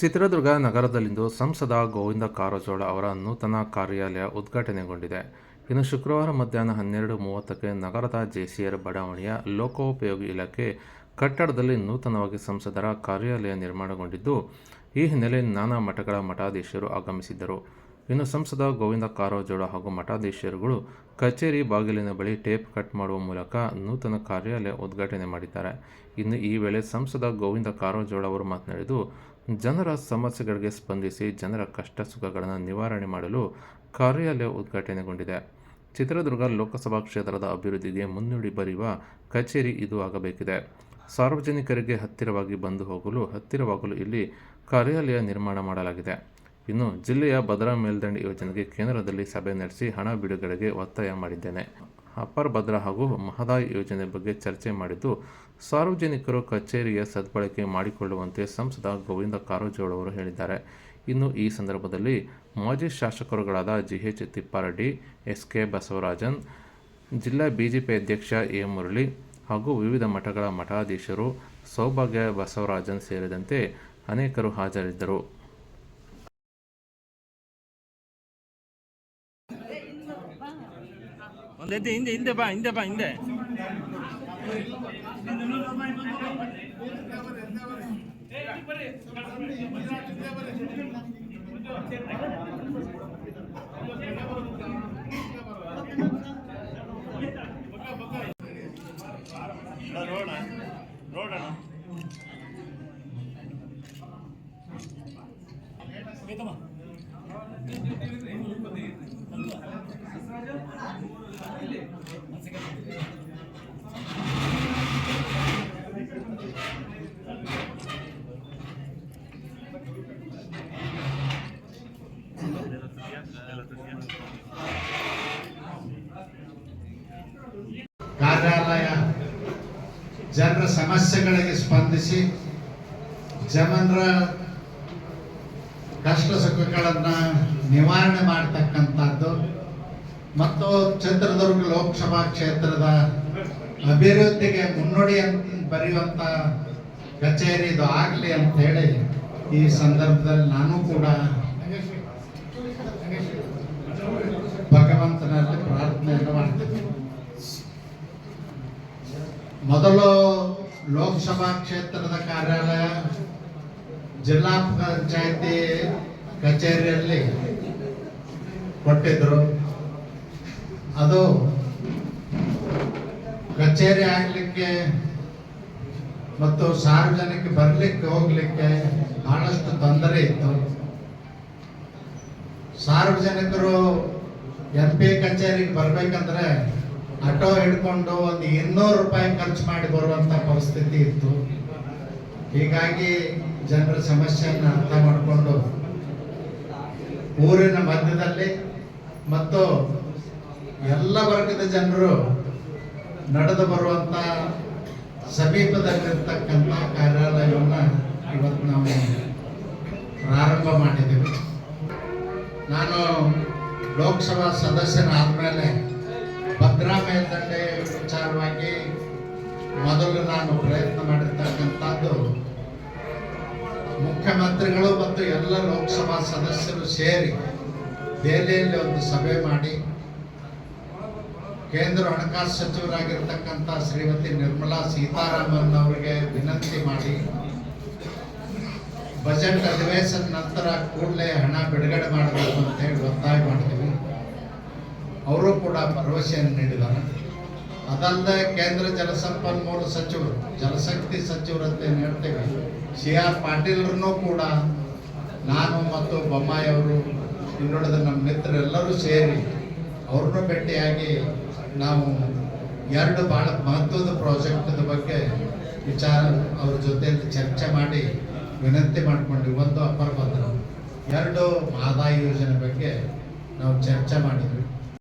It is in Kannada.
ಚಿತ್ರದುರ್ಗ ನಗರದಲ್ಲಿಂದು ಸಂಸದ ಗೋವಿಂದ ಕಾರಜೋಳ ಅವರ ನೂತನ ಕಾರ್ಯಾಲಯ ಉದ್ಘಾಟನೆಗೊಂಡಿದೆ. ಇನ್ನು ಶುಕ್ರವಾರ ಮಧ್ಯಾಹ್ನ ಹನ್ನೆರಡು ಮೂವತ್ತಕ್ಕೆ ನಗರದ ಜೆಸಿಆರ್ ಬಡಾವಣೆಯ ಲೋಕೋಪಯೋಗಿ ಇಲಾಖೆ ಕಟ್ಟಡದಲ್ಲಿ ನೂತನವಾಗಿ ಸಂಸದರ ಕಾರ್ಯಾಲಯ ನಿರ್ಮಾಣಗೊಂಡಿದ್ದು, ಈ ಹಿನ್ನೆಲೆ ನಾನಾ ಮಠಗಳ ಮಠಾಧೀಶರು ಆಗಮಿಸಿದ್ದರು. ಇನ್ನು ಸಂಸದ ಗೋವಿಂದ ಕಾರಜೋಳ ಹಾಗೂ ಮಠಾಧೀಶರುಗಳು ಕಚೇರಿ ಬಾಗಿಲಿನ ಬಳಿ ಟೇಪ್ ಕಟ್ ಮಾಡುವ ಮೂಲಕ ನೂತನ ಕಾರ್ಯಾಲಯ ಉದ್ಘಾಟನೆ ಮಾಡಿದ್ದಾರೆ. ಇನ್ನು ಈ ವೇಳೆ ಸಂಸದ ಗೋವಿಂದ ಕಾರಜೋಳ ಅವರು ಮಾತನಾಡಿದ್ದು, ಜನರ ಸಮಸ್ಯೆಗಳಿಗೆ ಸ್ಪಂದಿಸಿ ಜನರ ಕಷ್ಟ ಸುಖಗಳನ್ನು ನಿವಾರಣೆ ಮಾಡಲು ಕಾರ್ಯಾಲಯ ಉದ್ಘಾಟನೆಗೊಂಡಿದೆ. ಚಿತ್ರದುರ್ಗ ಲೋಕಸಭಾ ಕ್ಷೇತ್ರದ ಅಭಿವೃದ್ಧಿಗೆ ಮುನ್ನುಡಿ ಬರೆಯುವ ಕಚೇರಿ ಇದು ಆಗಬೇಕಿದೆ. ಸಾರ್ವಜನಿಕರಿಗೆ ಹತ್ತಿರವಾಗಿ ಬಂದು ಹೋಗಲು ಹತ್ತಿರವಾಗಲು ಇಲ್ಲಿ ಕಾರ್ಯಾಲಯ ನಿರ್ಮಾಣ ಮಾಡಲಾಗಿದೆ. ಇನ್ನು ಜಿಲ್ಲೆಯ ಭದ್ರಾ ಮೇಲ್ದಂಡೆ ಯೋಜನೆಗೆ ಕೇಂದ್ರದಲ್ಲಿ ಸಭೆ ನಡೆಸಿ ಹಣ ಬಿಡುಗಡೆಗೆ ಒತ್ತಾಯ ಮಾಡಿದ್ದೇನೆ. ಅಪ್ಪರ್ ಭದ್ರಾ ಹಾಗೂ ಮಹದಾಯಿ ಯೋಜನೆ ಬಗ್ಗೆ ಚರ್ಚೆ ಮಾಡಿದ್ದು, ಸಾರ್ವಜನಿಕರು ಕಚೇರಿಯ ಸದ್ಬಳಕೆ ಮಾಡಿಕೊಳ್ಳುವಂತೆ ಸಂಸದ ಗೋವಿಂದ ಕಾರಜೋಳ ಅವರು ಹೇಳಿದ್ದಾರೆ. ಇನ್ನು ಈ ಸಂದರ್ಭದಲ್ಲಿ ಮಾಜಿ ಶಾಸಕರುಗಳಾದ G H Thippareddy S K Basavarajan, ಜಿಲ್ಲಾ ಬಿಜೆಪಿ ಅಧ್ಯಕ್ಷ ಎ ಮುರಳಿ ಹಾಗೂ ವಿವಿಧ ಮಠಗಳ ಮಠಾಧೀಶರು, ಸೌಭಾಗ್ಯ ಬಸವರಾಜನ್ ಸೇರಿದಂತೆ ಅನೇಕರು ಹಾಜರಿದ್ದರು. ಒಂದು ಎದ್ದು ಹಿಂದೆ ಹಿಂದೆ ಬಾ ಹಿಂದೆ ಬಾ ಹಿಂದೆ. ನೋಡೋಣ ನೋಡೋಣ ಕಾರ್ಯಾಲಯ ಜನರ ಸಮಸ್ಯೆಗಳಿಗೆ ಸ್ಪಂದಿಸಿ ಜನರ ಕಷ್ಟ ಸುಖಗಳನ್ನು ನಿವಾರಣೆ ಮಾಡತಕ್ಕಂಥದ್ದು ಮತ್ತು ಚಿತ್ರದುರ್ಗ ಲೋಕಸಭಾ ಕ್ಷೇತ್ರದ ಅಭಿವೃದ್ಧಿಗೆ ಮುನ್ನುಡಿ ಬರೆಯುವಂಥ ಕಚೇರಿ ಇದು ಆಗಲಿ ಅಂತ ಹೇಳಿ ಈ ಸಂದರ್ಭದಲ್ಲಿ ನಾನು ಕೂಡ ಮೊದಲು ಲೋಕಸಭಾ ಕ್ಷೇತ್ರದ ಕಾರ್ಯಾಲಯ, ಜಿಲ್ಲಾ ಪಂಚಾಯತಿ ಕಚೇರಿಯಲ್ಲಿ ಕೊಟ್ಟಿದ್ರು. ಅದು ಕಚೇರಿ ಆಗಲಿಕ್ಕೆ ಮತ್ತು ಸಾರ್ವಜನಿಕ ಬರಲಿಕ್ಕೆ ಹೋಗ್ಲಿಕ್ಕೆ ಬಹಳಷ್ಟು ತೊಂದರೆ ಇತ್ತು. ಸಾರ್ವಜನಿಕರು ಎಂ ಪಿ ಕಚೇರಿಗೆ ಬರ್ಬೇಕಂದ್ರೆ ಆಟೋ ಹಿಡ್ಕೊಂಡು ಒಂದು ಇನ್ನೂರು ರೂಪಾಯಿ ಖರ್ಚು ಮಾಡಿ ಬರುವಂತ ಪರಿಸ್ಥಿತಿ ಇತ್ತು. ಹೀಗಾಗಿ ಜನರ ಸಮಸ್ಯೆಯನ್ನು ಅರ್ಥ ಮಾಡಿಕೊಂಡು ಊರಿನ ಮಧ್ಯದಲ್ಲಿ ಮತ್ತು ಎಲ್ಲ ವರ್ಗದ ಜನರು ನಡೆದು ಬರುವಂತ ಸಮೀಪದಲ್ಲಿರ್ತಕ್ಕಂಥ ಕಾರ್ಯಾಲಯವನ್ನು ಇವತ್ತು ನಾವು ಪ್ರಾರಂಭ ಮಾಡಿದ್ದೀವಿ. ನಾನು ಲೋಕಸಭಾ ಸದಸ್ಯನಾದ್ಮೇಲೆ ಭದ್ರಾ ಮೇಲ್ದಂಡೆ ವಿಚಾರವಾಗಿ ಮೊದಲು ನಾನು ಪ್ರಯತ್ನ ಮಾಡಿರ್ತಕ್ಕಂಥದ್ದು, ಮುಖ್ಯಮಂತ್ರಿಗಳು ಮತ್ತು ಎಲ್ಲ ಲೋಕಸಭಾ ಸದಸ್ಯರು ಸೇರಿ ದೆಹಲಿಯಲ್ಲಿ ಒಂದು ಸಭೆ ಮಾಡಿ, ಕೇಂದ್ರ ಹಣಕಾಸು ಸಚಿವರಾಗಿರ್ತಕ್ಕಂಥ ಶ್ರೀಮತಿ ನಿರ್ಮಲಾ ಸೀತಾರಾಮನ್ ಅವರಿಗೆ ವಿನಂತಿ ಮಾಡಿ, ಬಜೆಟ್ ಅಧಿವೇಶನ ನಂತರ ಕೂಡಲೇ ಹಣ ಬಿಡುಗಡೆ ಮಾಡಬೇಕು ಅಂತ ಹೇಳಿ ಒತ್ತಾಯ ಮಾಡಿದ್ವಿ ಅವರು ಕೂಡ ಭರವಸೆಯನ್ನು ನೀಡಿದ್ದಾರೆ. ಅದಲ್ಲದೆ ಕೇಂದ್ರ ಜಲಸಂಪನ್ಮೂಲ ಸಚಿವರು, ಜಲಶಕ್ತಿ ಸಚಿವರಂತೆ ಏನು ಹೇಳ್ತೇವೆ, ಸಿ ಆರ್ ಪಾಟೀಲ್ರನ್ನೂ ಕೂಡ ನಾನು ಮತ್ತು ಬೊಮ್ಮಾಯಿ ಅವರು ಇನ್ನುಳಿದ ನಮ್ಮ ಮಿತ್ರರೆಲ್ಲರೂ ಸೇರಿ ಅವ್ರನ್ನೂ ಭೇಟಿಯಾಗಿ ನಾವು ಎರಡು ಭಾಳ ಮಹತ್ವದ ಪ್ರಾಜೆಕ್ಟದ ಬಗ್ಗೆ ವಿಚಾರ, ಅವ್ರ ಜೊತೆಯಲ್ಲಿ ಚರ್ಚೆ ಮಾಡಿ ವಿನಂತಿ ಮಾಡಿಕೊಂಡ್ವಿ ಒಂದು ಅಪರ ಭದ್ರ ಎರಡು ಆದಾಯ ಯೋಜನೆ ಬಗ್ಗೆ ನಾವು ಚರ್ಚೆ ಮಾಡಿದ್ವಿ.